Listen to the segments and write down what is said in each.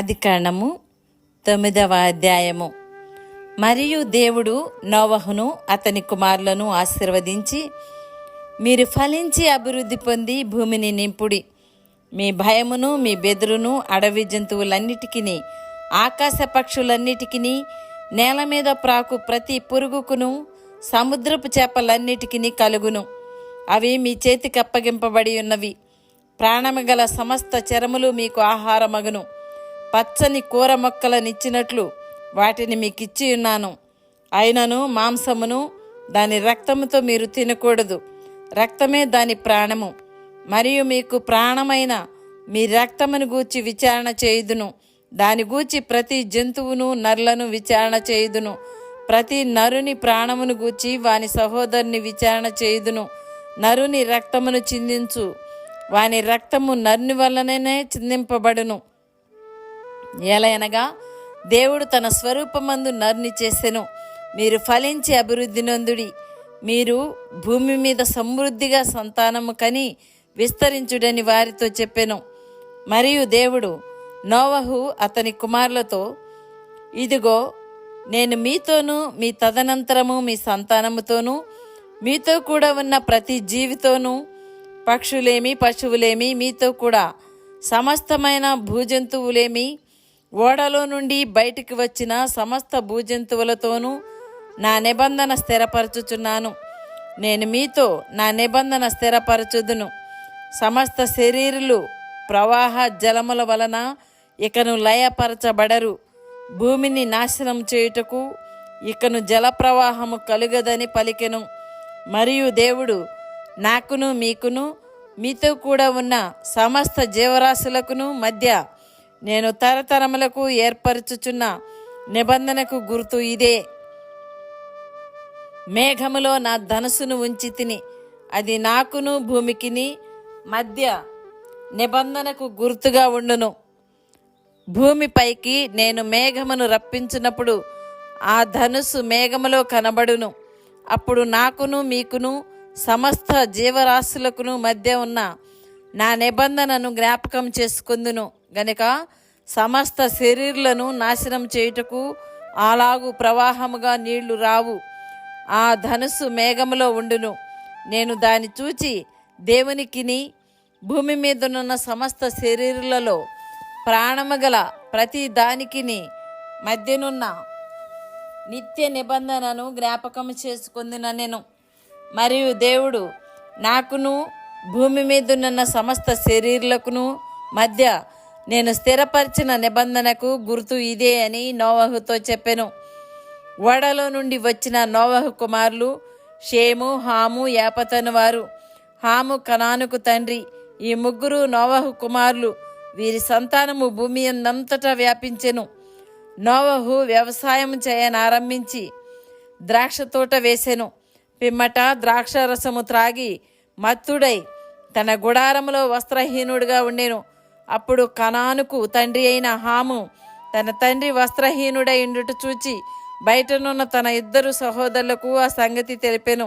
ఆది తొమ్మిదవ అధ్యాయము. మరియు దేవుడు నోవహును అతని కుమారులను ఆశీర్వదించి మీరు ఫలించి అభివృద్ధి పొంది భూమిని నింపుడి. మీ భయమును మీ బెదురును అడవి జంతువులన్నిటికీ ఆకాశ పక్షులన్నిటికీ నేల మీద ప్రాకు ప్రతి పురుగుకును సముద్రపు చేపలన్నిటికీ కలుగును. అవి మీ చేతికి అప్పగింపబడి ఉన్నవి. ప్రాణము గల సమస్త చరములు మీకు ఆహారమగును. పచ్చని కూర మొక్కలనిచ్చినట్లు వాటిని మీకు ఇచ్చి ఉన్నాను. అయినను మాంసమును దాని రక్తముతో మీరు తినకూడదు. రక్తమే దాని ప్రాణము. మరియు మీకు ప్రాణమైన మీ రక్తమును గూర్చి విచారణ చేయుదును. దాని గూర్చి ప్రతి జంతువును నర్లను విచారణ చేయుదును. ప్రతి నరుని ప్రాణమును గూర్చి వాని సహోదరుని విచారణ చేయుదును. నరుని రక్తమును చిందించు. వాని రక్తము నరుని వల్లనే చిందింపబడును. ఎలయనగా దేవుడు తన స్వరూపమందు నర్ని చేసెను మీరు ఫలించి అభివృద్ధి నొందుడి. మీరు భూమి మీద సమృద్ధిగా సంతానము కని విస్తరించుడని వారితో చెప్పెను. మరియు దేవుడు నోవహు అతని కుమారులతో ఇదిగో నేను మీతోనూ మీ తదనంతరము మీ సంతానముతోనూ మీతో కూడా ఉన్న ప్రతి జీవితోనూ పక్షులేమి పశువులేమి మీతో కూడా సమస్తమైన భూజంతువులేమి ఓడలో నుండి బయటికి వచ్చిన సమస్త భూజంతువులతోనూ నా నిబంధన స్థిరపరచుచున్నాను. నేను మీతో నా నిబంధన స్థిరపరచుదును. సమస్త శరీరులు ప్రవాహ జలముల వలన ఇకను లయపరచబడరు. భూమిని నాశనం చేయుటకు ఇకను జల ప్రవాహము కలుగదని పలికెను. మరియు దేవుడు నాకును మీకును మీతో కూడా ఉన్న సమస్త జీవరాశులకును మధ్య నేను తరతరములకు ఏర్పరచుచున్న నిబంధనకు గుర్తు ఇదే. మేఘములో నా ధనుసును ఉంచి తిని అది నాకును భూమికిని మధ్య నిబంధనకు గుర్తుగా ఉండును. భూమిపైకి నేను మేఘమును రప్పించినప్పుడు ఆ ధనుసు మేఘములో కనబడును. అప్పుడు నాకును మీకును సమస్త జీవరాశులకును మధ్య ఉన్న నా నిబంధనను జ్ఞాపకం చేసుకుందును. గనుక సమస్త శరీరులను నాశనం చేయుటకు అలాగు ప్రవాహముగా నీళ్ళు రావు. ఆ ధనుసు మేఘములో ఉండును. నేను దాన్ని చూచి దేవునికిని భూమి మీదనున్న సమస్త శరీరులలో ప్రాణము గల ప్రతి దానికిని మధ్యనున్న నిత్య నిబంధనను జ్ఞాపకం చేసుకుందిన నేను. మరియు దేవుడు నాకును భూమి మీదున్న సమస్త శరీరులకును మధ్య నేను స్థిరపరిచిన నిబంధనకు గుర్తు ఇదే అని నోవహుతో చెప్పెను. ఓడలో నుండి వచ్చిన నోవహు కుమారులు షేము హాము యాపతను వారు. హాము కనానుకు తండ్రి. ఈ ముగ్గురు నోవహు కుమారులు వీరి సంతానము భూమి అంతటా వ్యాపించెను. నోవహు వ్యవసాయం చేయనారంభించి ద్రాక్ష తోట వేసెను. పిమ్మట ద్రాక్ష రసము త్రాగి మత్తుడై తన గుడారములో వస్త్రహీనుడిగా ఉండెను. అప్పుడు కనానుకు తండ్రి అయిన హాము తన తండ్రి వస్త్రహీనుడై ఉండుట చూచి బయటనున్న తన ఇద్దరు సహోదరులకు ఆ సంగతి తెలిపెను.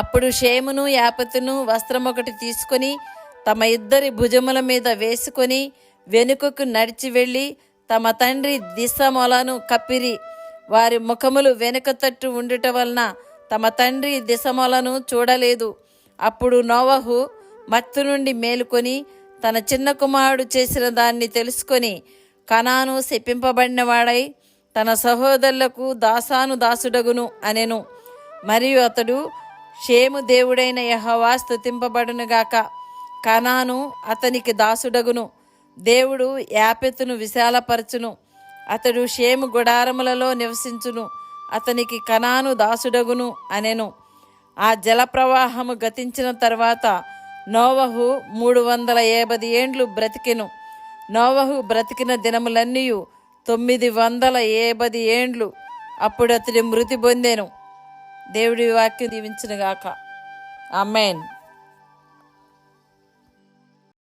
అప్పుడు షేమును యాపతును వస్త్రం ఒకటి తీసుకొని తమ ఇద్దరి భుజముల మీద వేసుకొని వెనుకకు నడిచి వెళ్ళి తమ తండ్రి దిశమొలను కప్పిరి. వారి ముఖములు వెనుక తట్టు ఉండుట వలన తమ తండ్రి దిశమొలను చూడలేదు. అప్పుడు నోవహు మత్తు నుండి మేలుకొని తన చిన్న కుమారుడు చేసిన దాన్ని తెలుసుకొని కణాను శపింపబడినవాడై తన సహోదరులకు దాసాను దాసుడగును అనెను. మరియు అతడు షేము దేవుడైన యహవా స్థుతింపబడునుగాక కణాను అతనికి దాసుడగును. దేవుడు యాపెతును విశాలపరచును. అతడు షేము గుడారములలో నివసించును. అతనికి కణాను దాసుడగును అనెను. ఆ జలప్రవాహము గతించిన తర్వాత నోవహు మూడు వందల ఏబది ఏండ్లు బ్రతికెను. నోవహు బ్రతికిన దినములన్నీ తొమ్మిది వందల ఏబది ఏండ్లు. అప్పుడు అతడి మృతి పొందాను. దేవుడి వాక్యం దీవించునుగాక. అమ్మేన్